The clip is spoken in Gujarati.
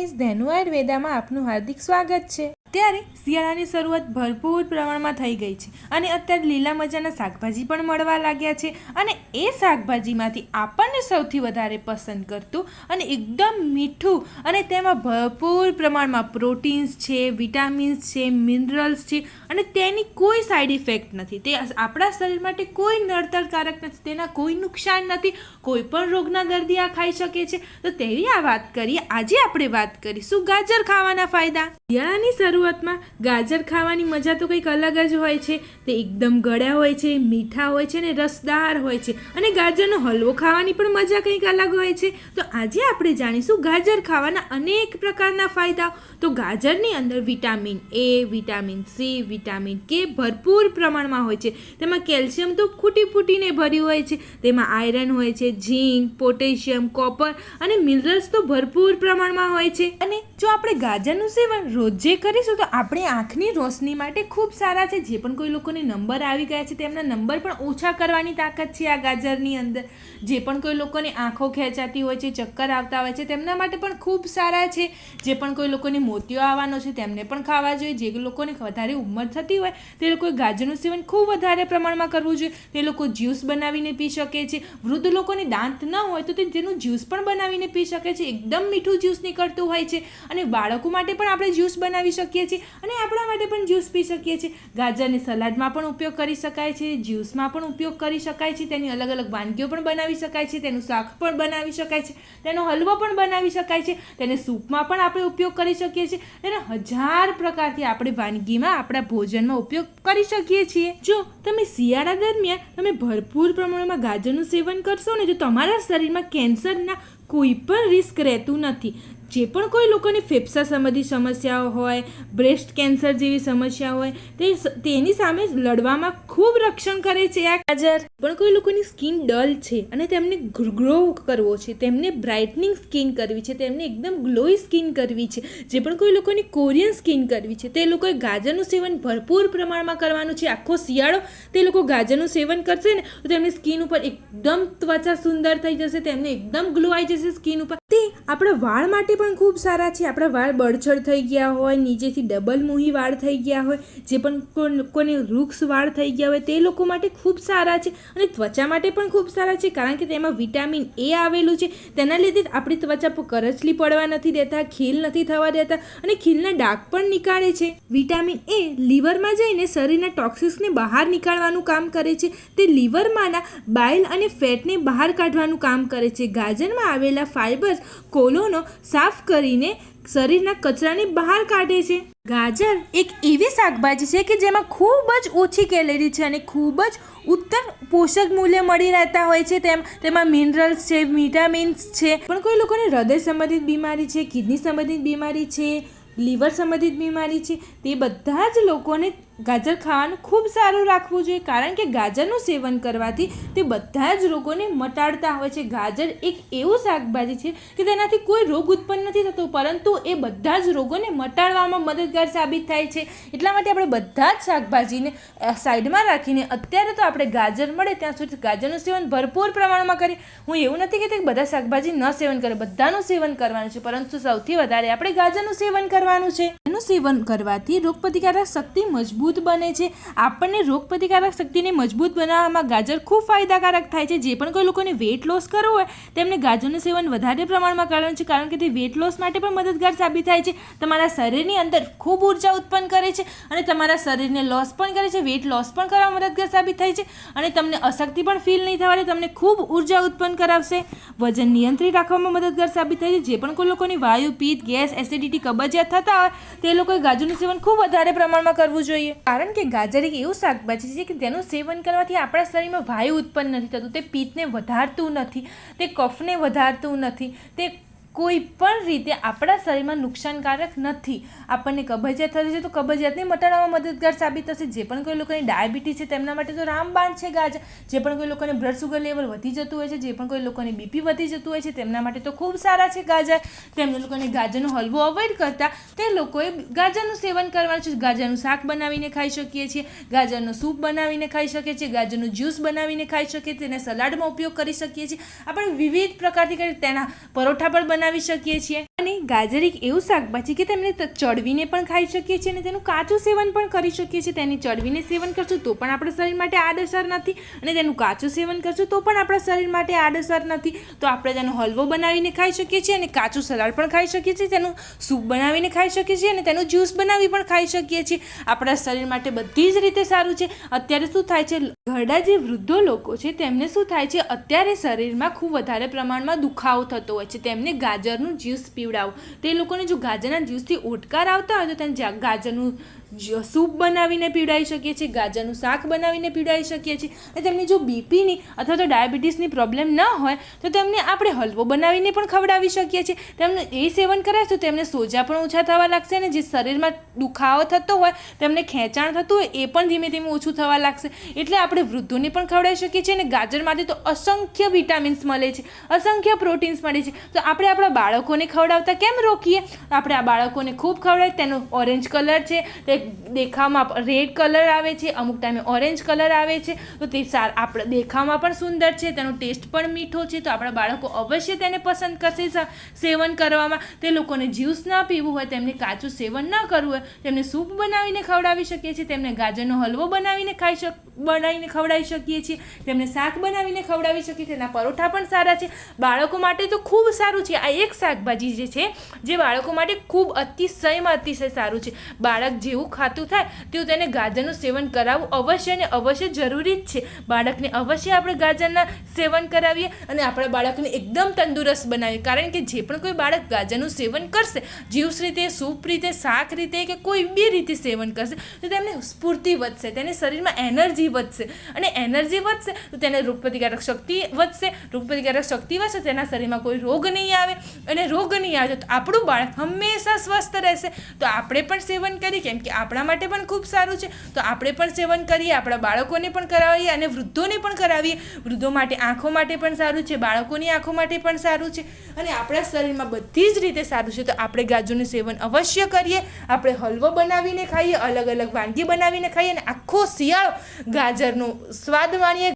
ગાઈઝ ધેનુ આયુર્વેદામાં આપનું હાર્દિક સ્વાગત છે. ત્યારે શિયાળાની શરૂઆત ભરપૂર પ્રમાણમાં થઈ ગઈ છે અને અત્યારે લીલા મજાના શાકભાજી પણ મળવા લાગ્યા છે અને એ શાકભાજીમાંથી આપણને સૌથી વધારે પસંદ કરતું અને એકદમ મીઠું અને તેમાં ભરપૂર પ્રમાણમાં પ્રોટીન્સ છે, વિટામિન્સ છે, મિનરલ્સ છે અને તેની કોઈ સાઈડ ઇફેક્ટ નથી. તે આપણા શરીર માટે કોઈ નડતરકારક નથી, તેના કોઈ નુકસાન નથી, કોઈ પણ રોગના દર્દી આ ખાઈ શકે છે. તો તેવી આ વાત કરીએ, આજે આપણે વાત કરીશું ગાજર ખાવાના ફાયદા. શિયાળાની શરૂઆતમાં ગાજર ખાવાની મજા તો કંઈક અલગ જ હોય છે. તે એકદમ ગળ્યા હોય છે, મીઠા હોય છે અને રસદાર હોય છે. અને ગાજરનો હલવો ખાવાની પણ મજા કંઈક અલગ હોય છે. તો આજે આપણે જાણીશું ગાજર ખાવાના અનેક પ્રકારના ફાયદાઓ તો ગાજરની અંદર vitamin A, vitamin C, vitamin K ભરપૂર પ્રમાણમાં હોય છે. તેમાં કેલ્શિયમ તો ખૂટી ફૂટીને ભર્યું હોય છે. તેમાં આયરન હોય છે, ઝીંક, પોટેશિયમ, કોપર અને મિનરલ્સ તો ભરપૂર પ્રમાણમાં હોય છે. અને જો આપણે ગાજરનું સેવન રોજે કરીશું તો આપણી આંખની રોશની માટે ખૂબ સારા છે. જે પણ કોઈ લોકોને નંબર આવી ગયા છે, તેમના નંબર પણ ઓછા કરવાની તાકાત છે આ ગાજરની અંદર. જે પણ કોઈ લોકોની આંખો ખેંચાતી હોય છે, ચક્કર આવતા હોય છે, તેમના માટે પણ ખૂબ સારા છે. જે પણ કોઈ લોકોને મોતિયો આવવાનો છે, તેમને પણ ખાવા જોઈએ. જે લોકોને વધારે ઉંમર થતી હોય, તે લોકોએ ગાજરનું સેવન ખૂબ વધારે પ્રમાણમાં કરવું જોઈએ. તે લોકો જ્યુસ બનાવીને પી શકે છે. વૃદ્ધ લોકોને દાંત ન હોય તો તે તેનું જ્યુસ પણ બનાવીને પી શકે છે. એકદમ મીઠું જ્યુસ નીકળતું હોય છે. અને બાળકો માટે પણ આપણે જ્યુસ બનાવી શકીએ છીએ અને આપણા માટે પણ જ્યુસ પી શકીએ છીએ. ગાજરને સલાડમાં પણ ઉપયોગ કરી શકાય છે, જ્યુસમાં પણ ઉપયોગ કરી શકાય છે, તેની અલગ અલગ વાનગીઓ પણ બનાવી શકાય છે, તેનું શાક પણ બનાવી શકાય છે, તેનો હલવો પણ બનાવી શકાય છે, તેને સૂપમાં પણ આપણે ઉપયોગ કરી શકીએ છીએ, તેનો હજાર પ્રકારથી આપણે વાનગીમાં, આપણા ભોજનમાં ઉપયોગ કરી શકીએ છીએ. જો તમે શિયાળા દરમિયાન તમે ભરપૂર પ્રમાણમાં ગાજરનું સેવન કરશો ને, તો તમારા શરીરમાં કેન્સરના કોઈ પણ રિસ્ક રહેતું નથી. જે પણ કોઈ લોકોને ફેફસા સંબંધી સમસ્યાઓ હોય, બ્રેસ્ટ કેન્સર જેવી સમસ્યા હોય, તે તેની સામે લડવામાં ખૂબ રક્ષણ કરે છે આ ગાજર. પણ કોઈ લોકોની સ્કિન ડલ છે અને તેમને ગ્રો કરવો છે, તેમને બ્રાઇટનિંગ સ્કિન કરવી છે, તેમને એકદમ ગ્લોઈ સ્કિન કરવી છે, જે પણ કોઈ લોકોની કોરિયન સ્કિન કરવી છે, તે લોકોએ ગાજરનું સેવન ભરપૂર પ્રમાણમાં કરવાનું છે, આખો શિયાળો તે લોકો ગાજરનું સેવન કરશે ને, તો તેમની સ્કિન ઉપર એકદમ ત્વચા સુંદર થઈ જશે, તેમને એકદમ ગ્લો આવી જશે સ્કિન ઉપર તે આપણા વાળ માટે પણ ખૂબ સારા છે. આપણા વાળ બળછડ થઈ ગયા હોય, નીચેથી ડબલ મુહી વાળ થઈ ગયા હોય, જે પણ કો- લોકોને વૃક્ષ વાળ થઈ ગયા હોય, તે લોકો માટે ખૂબ સારા છે અને ત્વચા માટે પણ ખૂબ સારા છે, કારણ કે તેમાં વિટામિન એ આવેલું છે. તેના લીધે આપણી ત્વચા પર કરચલી પડવા નથી દેતા, ખીલ નથી થવા દેતા અને ખીલના ડાઘ પણ નીકાળે છે. વિટામિન એ લીવરમાં જઈને શરીરના ટોક્સિક્સને બહાર નીકાળવાનું કામ કરે છે. તે લીવરમાંના બાઇલ અને ફેટને બહાર કાઢવાનું કામ કરે છે. ગાજરમાં આવેલા ફાઇબર્સ કોલોનો સાફ કરીને શરીરના કચરાને બહાર કાઢે છે. ગાજર એક એવી શાકભાજી છે કે જેમાં ખૂબ જ ઓછી કેલેરી છે અને ખૂબ જ ઉત્તમ પોષક મૂલ્ય મળી રહેતા હોય છે. તેમ, તેમાં મિનરલ્સ છે, વિટામિન્સ છે. પણ કોઈ લોકોને હૃદય સંબંધિત બીમારી છે, કિડની સંબંધિત બીમારી છે, લીવર સંબંધિત બીમારી છે, તે બધા જ લોકોને ગાજર ખાવાનું ખૂબ સારું રાખવું જોઈએ, કારણ કે ગાજરનું સેવન કરવાથી તે બધા જ રોગોને મટાડતા હોય છે. ગાજર એક એવું શાકભાજી છે કે તેનાથી કોઈ રોગ ઉત્પન્ન નથી થતો, પરંતુ એ બધા જ રોગોને મટાડવામાં મદદગાર સાબિત થાય છે. એટલા માટે આપણે બધા જ શાકભાજીને સાઈડમાં રાખીને અત્યારે તો આપણે ગાજર મળે ત્યાં સુધી ગાજરનું સેવન ભરપૂર પ્રમાણમાં કરીએ. હું એવું નથી કહેતી કે બધા શાકભાજી ન સેવન કરે, બધાનું સેવન કરવાનું છે, પરંતુ સૌથી વધારે આપણે ગાજરનું સેવન કરવાનું છે. એનું સેવન કરવાથી રોગપ્રતિકારક શક્તિ મજબૂત બને છે. આપણને રોગપ્રતિકારક શક્તિને મજબૂત બનાવવામાં ગાજર ખૂબ ફાયદાકારક થાય છે. જે પણ કોઈ લોકોને વેટ લોસ કરવું હોય, તેમને ગાજરનું સેવન વધારે પ્રમાણમાં કરવાનું છે, કારણ કે તે વેટ લોસ માટે પણ મદદગાર સાબિત થાય છે. તમારા શરીરની અંદર ખૂબ ઊર્જા ઉત્પન્ન કરે છે અને તમારા શરીરને લોસ પણ કરે છે વેટ લોસ પણ કરવામાં મદદગાર સાબિત થાય છે અને તમને અશક્તિ પણ ફીલ નહીં થવાની તમને ખૂબ ઊર્જા ઉત્પન્ન કરાવશે. વજન નિયંત્રિત રાખવામાં મદદગાર સાબિત થાય છે. જે પણ કોઈ લોકોની વાયુ, પિત્ત, ગેસ એસિડિટી કબજિયાત થતા હોય, તે લોકોએ ગાજરનું સેવન ખૂબ વધારે પ્રમાણમાં કરવું જોઈએ. કારણ કે ગાજર એક એવું શાકભાજી છે કે તેનું સેવન કરવાથી આપણા શરીરમાં વાયુ ઉત્પન્ન નથી થતું, તે પિત્તને વધારતું નથી, તે કફને વધારતું નથી, તે કોઈ પણ રીતે આપણા શરીરમાં નુકસાનકારક નથી. આપણને કબજિયાત થતી છે તો કબજિયાતને મટાડવામાં મદદગાર સાબિત થશે. જે પણ કોઈ લોકોની ડાયાબિટીસ છે તેમના માટે તો રામબાણ છે ગાજર જે પણ કોઈ લોકોને બ્લડ સુગર લેવલ વધી જતું હોય છે, જે પણ કોઈ લોકોને બીપી વધી જતું હોય છે તેમના માટે તો ખૂબ સારા છે ગાજર. તેમને લોકોને ગાજરનો હલવો અવોઇડ કરતા તે લોકોએ ગાજરનું સેવન કરવાનું છે. ગાજરનું શાક બનાવીને ખાઈ શકીએ છીએ, ગાજરનો સૂપ બનાવીને ખાઈ શકીએ છીએ, ગાજરનું જ્યુસ બનાવીને ખાઈ શકીએ તેને સલાડમાં ઉપયોગ કરી શકીએ છીએ. આપણે વિવિધ પ્રકારથી કરી તેના પરોઠા પણ બનાવી બનાવી શકીએ છીએ. અને ગાજર એક એવું શાકભાજી કે તેમને ચડવીને પણ ખાઈ શકીએ છીએ અને તેનું કાચું સેવન પણ કરી શકીએ છીએ. તેની ચડવીને સેવન કરશું તો પણ આપણા શરીર માટે આડઅસર નથી અને તેનું કાચું સેવન કરશું તો પણ આપણા શરીર માટે આડઅસર નથી. તો આપણે તેનો હલવો બનાવીને ખાઈ શકીએ છીએ અને કાચું સલાડ પણ ખાઈ શકીએ છીએ. તેનું સૂપ બનાવીને ખાઈ શકીએ છીએ અને તેનું જ્યુસ બનાવી પણ ખાઈ શકીએ છીએ. આપણા શરીર માટે બધી જ રીતે સારું છે. અત્યારે શું થાય છે? ઘરડા જે વૃદ્ધો લોકો છે, તેમને શું થાય છે? અત્યારે શરીરમાં ખૂબ વધારે પ્રમાણમાં દુખાવો થતો હોય છે. તેમને ગાજરનું જ્યુસ પીવડાવો. તે લોકોને જો ગાજરના જ્યુસથી ઓટકાર આવતા હોય તો તેને ગાજરનું સૂપ બનાવીને પીવડાવી શકીએ છીએ, ગાજરનું શાક બનાવીને પીવડાવી શકીએ છીએ, અને તેમને જો બીપીની અથવા તો ડાયાબિટીસની પ્રોબ્લેમ ન હોય, તો તેમને આપણે હલવો બનાવીને પણ ખવડાવી શકીએ છીએ. તેમને એ સેવન કરાવીશું તો તેમને સોજા પણ ઓછા થવા લાગશે અને જે શરીરમાં દુખાવો થતો હોય, તેમને ખેંચાણ થતું હોય, એ પણ ધીમે ધીમે ઓછું થવા લાગશે. એટલે આપણે વૃદ્ધોને પણ ખવડાવી શકીએ છીએ અને ગાજરમાંથી તો અસંખ્ય વિટામિન્સ મળે છે, અસંખ્ય પ્રોટીન્સ મળે છે. તો આપણે આપણા બાળકોને ખવડાવતા કેમ રોકીએ? આપણે આ બાળકોને ખૂબ ખવડાવીએ તેનો ઓરેન્જ કલર છે, તે દેખાવમાં રેડ કલર આવે છે, અમુક ટાઈમે ઓરેન્જ કલર આવે છે, તો તે સાર આપણે દેખાવમાં પણ સુંદર છે, તેનો ટેસ્ટ પણ મીઠો છે, તો આપણા બાળકો અવશ્ય તેને પસંદ કરશે સેવન કરવામાં. તે લોકોને જ્યુસ ના પીવું હોય, તેમને કાચું સેવન ન કરવું હોય, તેમને સૂપ બનાવીને ખવડાવી શકીએ છીએ, તેમને ગાજરનો હલવો બનાવીને ખાઈ શક બનાવીને ખવડાવી શકીએ છીએ, તેમને શાક બનાવીને ખવડાવી શકીએ તેના પરોઠા પણ સારા છે. બાળકો માટે તો ખૂબ સારું છે. આ એક શાકભાજી જે છે, જે બાળકો માટે ખૂબ અતિશયમાં અતિશય સારું છે. બાળક જેવું ખાતું થાય તેવું તેને ગાજરનું સેવન કરાવવું અવશ્ય અને અવશ્ય જરૂરી જ છે. બાળકને અવશ્ય આપણે ગાજરના સેવન કરાવીએ અને આપણા બાળકને એકદમ તંદુરસ્ત બનાવીએ. કારણ કે જે પણ કોઈ બાળક ગાજરનું સેવન કરશે જ્યુસ રીતે, સૂપ રીતે, શાક રીતે કે કોઈ બી રીતે સેવન કરશે, તો તેમને સ્ફૂર્તિ વધશે, તેને શરીરમાં એનર્જી વધશે. અને એનર્જી વધશે, તો તેને રોગપ્રતિકારક શક્તિ વધશે. રોગપ્રતિકારક શક્તિ વધશે, તેના શરીરમાં કોઈ રોગ નહીં આવે. અને રોગ નહીં આવે તો આપણું બાળક હંમેશા સ્વસ્થ રહેશે. તો આપણે પણ સેવન કરીએ, કેમ કે આપણા માટે પણ ખૂબ સારું છે. તો આપણે પણ સેવન કરીએ, આપણા બાળકોને પણ કરાવીએ અને વૃદ્ધોને પણ કરાવીએ. વૃદ્ધો માટે આંખો માટે પણ સારું છે, બાળકોની આંખો માટે પણ સારું છે. અને આપણા શરીરમાં બધી જ રીતે સારું છે. તો આપણે ગાજરનું સેવન અવશ્ય કરીએ. આપણે હલવો બનાવીને ખાઈએ અલગ અલગ વાનગી બનાવીને ખાઈએ અને આખો શિયાળો ગાજરનો સ્વાદ માણીએ.